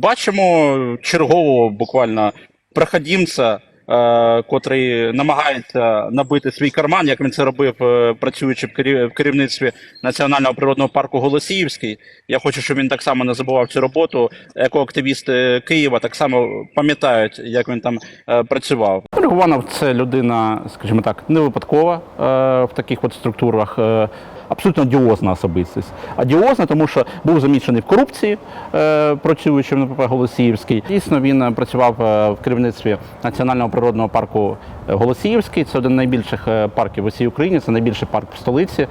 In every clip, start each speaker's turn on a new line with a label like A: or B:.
A: Бачимо чергового буквально проходімця, е, котрий намагається набити свій карман, як він це робив, е, працюючи в керів- в керівництві Національного природного парку Голосіївський. Я хочу, щоб він так само не забував цю роботу. Екоактивісти Києва так само пам'ятають, як він там е, працював. Регованов це людина, скажімо так, не випадкова е, в таких от структурах. е, Абсолютно одіозна особистість. Одіозна, тому що був замічений в корупції, е, працюючи в НПП Голосіївський. Дійсно, він е, працював е, в керівництві Національного природного парку Голосіївський. Це один з найбільших парків в усій Україні, це найбільший парк в столиці.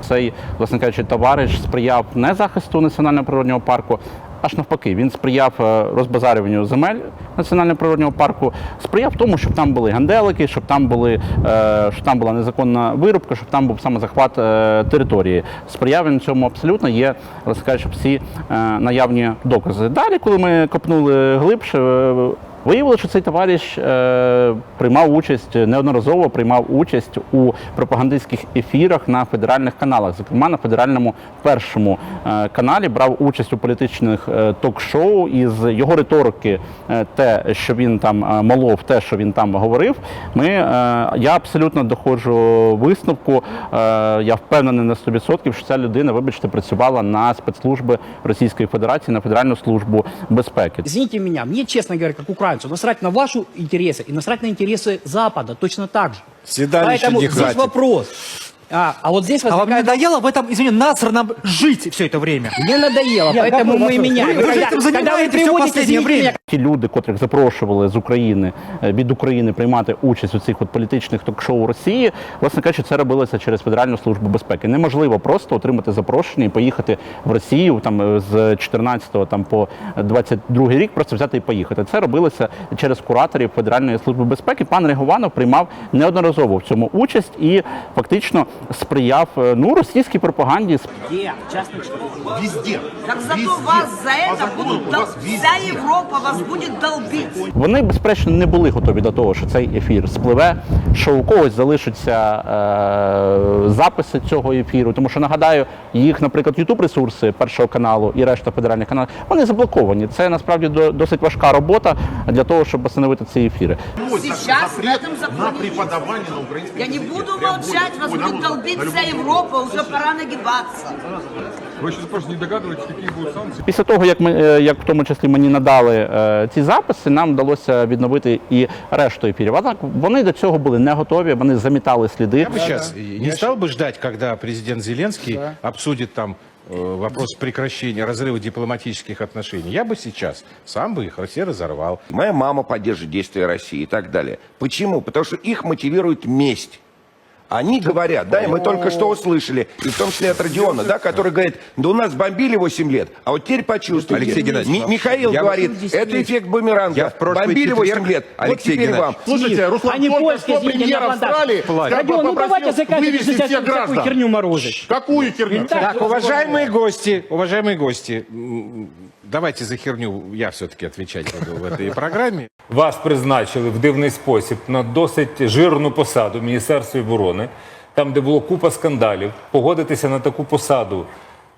A: Цей, власне кажучи, товариш сприяв не захисту національного природного парку, аж навпаки, він сприяв е, розбазарюванню земель національного природного парку, сприяв тому, щоб там були ганделики, щоб там були, е, щоб там була незаконна вирубка, щоб там був саме захват е, території. Сприяв він цьому абсолютно є, розкажу, всі наявні докази. Далі, коли ми копнули глибше. Е, Виявилося, що цей товариш е, приймав участь неодноразово приймав участь у пропагандистських ефірах на федеральних каналах. Зокрема, на федеральному першому е, каналі брав участь у політичних е, ток-шоу. І з його риторики, е, те, що він там е, молов, те, що він там говорив. Ми е, я абсолютно доходжу висновку. Е, я впевнений на 100%, що ця людина, вибачте, працювала на спецслужби Російської Федерації на Федеральну службу безпеки.
B: Извините меня, мне, честно говоря, как украинцу, насрать на ваши интересы и насрать на интересы Запада точно так же.
C: Седалище
B: Поэтому
C: не
B: здесь
C: хватит.
B: вопрос. А, а вот здесь
D: А вам не
B: возникает...
D: надоело в этом, извини, нацерном жить все это время?
B: Мне надоело,
D: Нет,
B: поэтому
D: какой
B: мы
D: вопрос?
B: меняем.
D: Вы- вы же
B: Когда-
D: этим
B: когда вы
D: занимаетесь всё
B: приводите,
D: последнее
B: извините
D: время.
B: меня,
A: Ті люди, котрих запрошували з України е, від України приймати участь у цих от політичних ток-шоу Росії, власне кажучи, це робилося через Федеральну службу безпеки. Неможливо просто отримати запрошення і поїхати в Росію там е, з 14 там по 22 рік, просто взяти і поїхати. Це робилося через кураторів Федеральної служби безпеки. Пан Регованов приймав неодноразово в цьому участь і фактично сприяв е, ну російській пропаганді.
B: Где? Частный
E: Везде.
F: Так зато
E: Везде.
F: вас за
E: По
F: это
E: закону
F: будут
E: у
F: дол-
E: вас везде.
F: вся Европа вас будет долбить.
A: Вони, безперечно, не були готові до того, що цей ефір спливе, що у когось залишаться е, записи цього ефіру. Тому що нагадаю, їх, наприклад, youtube ресурси першого каналу і решта федеральних каналів, вони заблоковані. Це насправді до- досить важка робота для того, щоб встановити ці ефіри.
F: Сейчас в
E: Запрет
F: этом
E: на
F: законе есть.
E: преподавание на украинском
F: Я не
E: языке.
F: буду
E: Прям
F: молчать,
E: будет.
F: вас
E: Ой,
F: будет
E: на-
F: долбить
E: на
F: вся
E: любом-
F: Европа, уже пора нагибаться.
G: Вы сейчас просто не догадываетесь, какие будут санкции.
A: Після того, як ми, е, як в тому числі мені надали е, ці записи, нам вдалося відновити і решту ефірів. А так вони до цього були не готові, вони замітали сліди.
C: Я бы сейчас не стал бы ждать, когда президент Зеленский обсудит там э, вопрос прекращения, разрыва дипломатических отношений. Я бы сейчас сам бы их все разорвал.
H: Моя мама поддерживает действия России и так далее. Почему? Потому что их мотивирует месть. Они говорят, да, и мы только что услышали, и в том числе от Родиона, да, который говорит, да у нас бомбили 8 лет, а вот теперь почувствуйте.
C: Алексей Геннадьевич,
H: Ми- Михаил
C: я-
H: говорит, это эффект бумеранга.
C: Я в прошлый
H: бомбили 8
C: четверг-
H: лет, вот
C: Алексей
H: теперь вам.
E: Слушайте, Руслан,
B: Они
E: только что премьер. Австралии.
B: Родион, ну давайте сейчас
E: всех граждан.
B: херню морозить.
E: Какую херню?
B: Так,
C: уважаемые гости, уважаемые гости, давайте за херню я все-таки отвечать буду в этой программе.
G: Вас призначили в дивний спосіб на досить жирну посаду в Міністерстві оборони, там, де було купа скандалів. Погодитися на таку посаду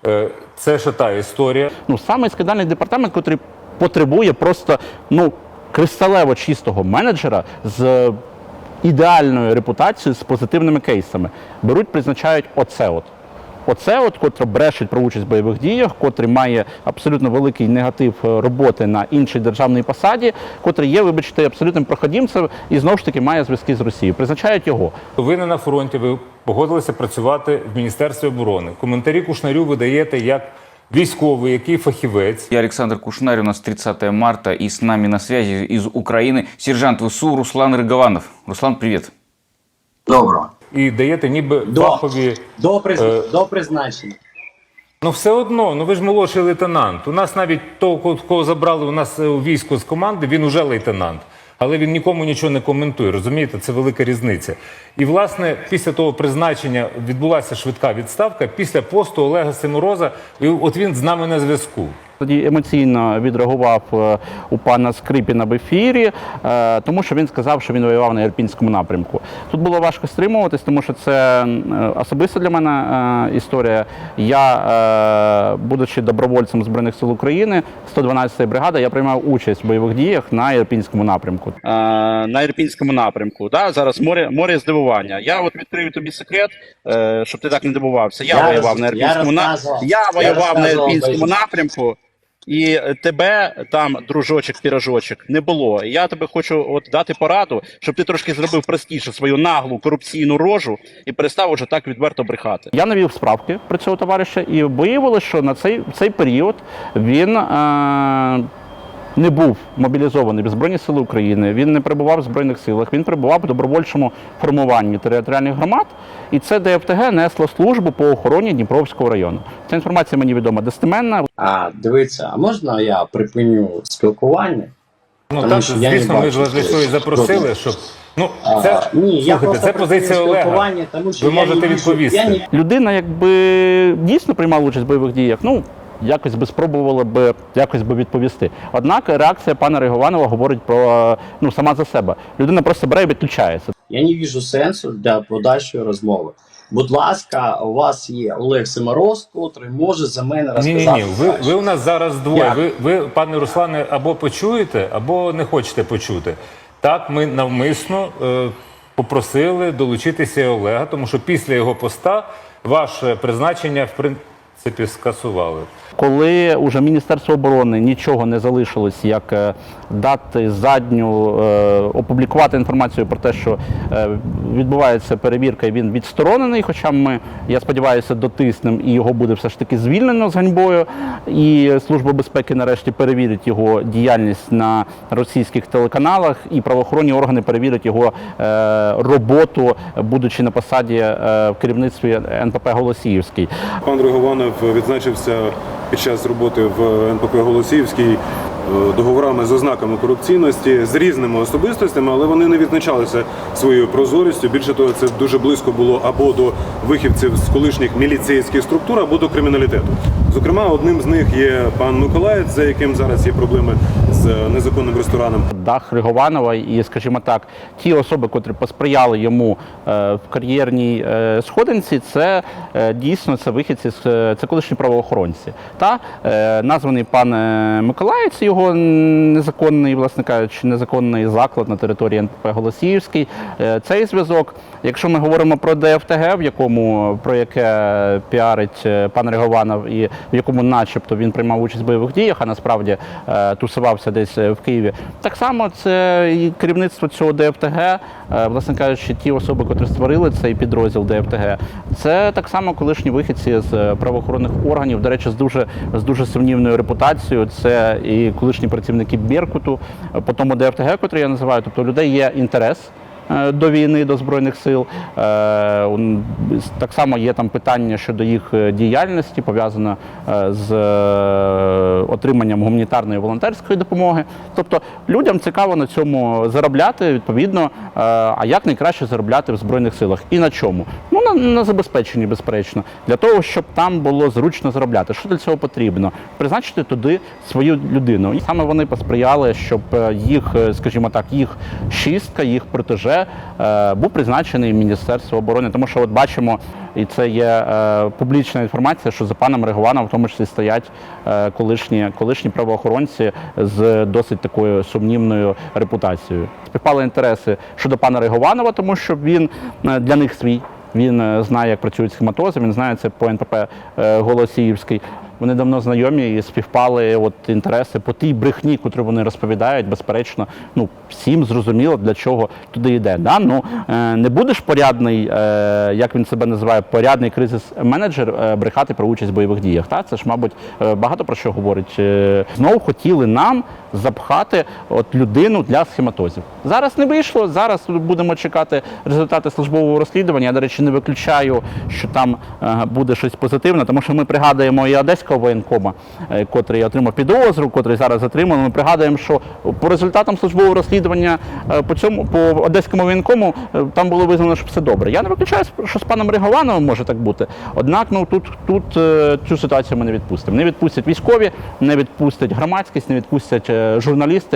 G: е, це ще та історія.
A: ну, саме скандальний департамент, який потребує просто ну, кристалево чистого менеджера з ідеальною репутацією, з позитивними кейсами. Беруть, призначають оце от. Оце, от, котре брешить про участь в бойових діях, котрий має абсолютно великий негатив е, роботи на іншій державній посаді, котрий є, вибачте, абсолютним проходімцем і знову ж таки має зв'язки з Росією. Призначають його.
G: Ви не на фронті, ви погодилися працювати в Міністерстві оборони. Коментарі Кушнарю ви даєте як військовий, який фахівець.
I: Я Александр Кушнарь, у нас 30 марта, и с нами на связи из Украины сержант ВСУ Руслан Рыгованов. Руслан, привет.
B: Доброго.
G: І даєте ніби
B: До,
G: фахові.
B: до, приз...
G: Е,
B: до призначення.
G: Ну все одно, ну ви ж молодший лейтенант. У нас навіть того, кого- забрали у нас е, у війську з команди, він уже лейтенант. Але він нікому нічого не коментує. Розумієте, це велика різниця. І власне після того призначення відбулася швидка відставка після посту Олега Симороза. І от він з нами на зв'язку.
A: Тоді емоційно відреагував е, у пана Скрипіна в ефірі, е, тому що він сказав, що він воював на Ірпінському напрямку. Тут було важко стримуватись, тому що це е, особиста для мене історія. Я, будучи добровольцем Збройних сил України, 112-ї бригади, я приймав участь в бойових діях на Ірпінському напрямку. На Ірпінському напрямку. Да? Зараз море, море здивування. Я от відкрию тобі секрет, щоб ти так не дивувався. Я,
J: Я
A: воював
J: роз-
A: на Ірпінському напрямку. Я
J: Я
A: воював на Ірпінському напрямку. І тебе там, дружочок, пірожочок, не було. Я тебе хочу от дати пораду, щоб ти трошки зробив простіше свою наглу корупційну рожу і перестав уже так відверто брехати. Я навів справки про цього товариша, і виявилося, що на цей, цей період він. Е- не був мобілізований в Збройні Сили України, він не перебував в Збройних силах, він перебував в добровольчому формуванні територіальних громад, і це ДФТГ несло службу по охороні Дніпровського району. Ця інформація мені відома достеменна.
J: А, дивіться, а можна я припиню спілкування?
G: Ну
J: Тому
G: так,
J: що
G: звісно, ми ж цього і запросили, щоб. Ну,
J: А, ні, я
G: слухайте,
J: просто
G: це позиція Олега.
J: тому що
G: Ви можете відповісти.
J: я не-
A: Людина, якби дійсно приймала участь в бойових діях, ну якось би спробувала би якось би відповісти. Однак реакція пана Ригованова говорить про ну сама за себе. Людина просто бере і відключається.
J: Я не вижу сенсу для подальшої розмови. Будь ласка, у вас є Олег Семороз, котрий може за мене
G: Ні,
J: розказати.
G: ні, ні. Ви, ви у нас зараз двоє. Ви, ви, пане Руслане, або почуєте, або не хочете почути. Так, ми навмисно е, попросили долучитися Олега, тому що після його поста ваше призначення в принципі скасували.
A: Коли уже Міністерство оборони нічого не залишилось, як е, дати задню е, опублікувати інформацію про те, що е, відбувається перевірка, і він відсторонений. Хоча ми, я сподіваюся, дотиснемо і його буде все ж таки звільнено з ганьбою. І Служба безпеки нарешті перевірить його діяльність на російських телеканалах, і правоохоронні органи перевірять його роботу, будучи на посаді в керівництві НПП Голосіївський.
K: Пан Ригованов відзначився під час роботи в НПП Голосіївський е, договорами з ознаками корупційності з різними особистостями, але вони не відзначалися своєю прозорістю. Більше того, це дуже близько було або до вихівців з колишніх міліцейських структур, або до криміналітету. Зокрема, одним з них є пан Миколаєць, за яким зараз є проблеми з незаконним рестораном.
A: Дах Ригованова і, скажімо так, ті особи, котрі посприяли йому е, в кар'єрній е, сходинці, це е, дійсно це вихідці, е, це колишні правоохоронці. Та е, названий пан е, Миколаєць, його незаконний, власне кажучи, незаконний заклад на території НПП Голосіївський. Е, цей зв'язок. Якщо ми говоримо про ДФТГ, в якому про яке піарить е, пан Ригованов, і в якому, начебто, він приймав участь в бойових діях, а насправді е, тусувався десь е, в Києві. Так само це і керівництво цього ДФТГ, е, власне кажучи, ті особи, котрі створили цей підрозділ ДФТГ, це так само колишні вихідці з правоохоронних органів, до речі, з дуже з дуже сумнівною репутацією. Це і колишні працівники Беркуту, е, по тому ДФТГ, котрий я називаю. Тобто людей є інтерес до війни, до збройних сил. Е, Так само є там питання щодо їх е, діяльності, пов'язано е, з е, отриманням гуманітарної волонтерської допомоги. Тобто людям цікаво на цьому заробляти відповідно. е, А як найкраще заробляти в збройних силах і на чому? Ну на, на забезпеченні, безперечно, для того, щоб там було зручно заробляти. Що для цього потрібно? Призначити туди свою людину. І саме вони посприяли, щоб е, їх, е, скажімо так, їх шістка, їх протеже е, був призначений Міністерство оборони. Тому що от бачимо, і це є е, публічна інформація, що за паном Регованом в тому числі стоять е, колишні, колишні правоохоронці з досить такою сумнівною репутацією. Співпали інтереси щодо пана Регованова, тому що він для них свій. Він знає, як працюють схематози, він знає це по НПП Голосіївський. Вони давно знайомі і співпали от інтереси по тій брехні, котру вони розповідають. Безперечно, ну всім зрозуміло, для чого туди йде. Да? Ну е, не будеш порядний, е, як він себе називає, порядний кризис-менеджер е, брехати про участь в бойових діях. Та це ж, мабуть, багато про що говорить. Знову хотіли нам запхати от людину для схематозів. Зараз не вийшло. Зараз будемо чекати результати службового розслідування. Я, до речі, не виключаю, що там буде щось позитивне, тому що ми пригадуємо і Одеську одеського воєнкома, е, котрий отримав підозру, котрий зараз затриманий. Ми пригадуємо, що по результатам службового розслідування е, по цьому по одеському воєнкому е, там було визнано, що все добре. Я не виключаю, що з паном Реговановим може так бути. Однак, ну тут, тут цю ситуацію ми не відпустимо. Не відпустять військові, не відпустять громадськість, не відпустять журналісти.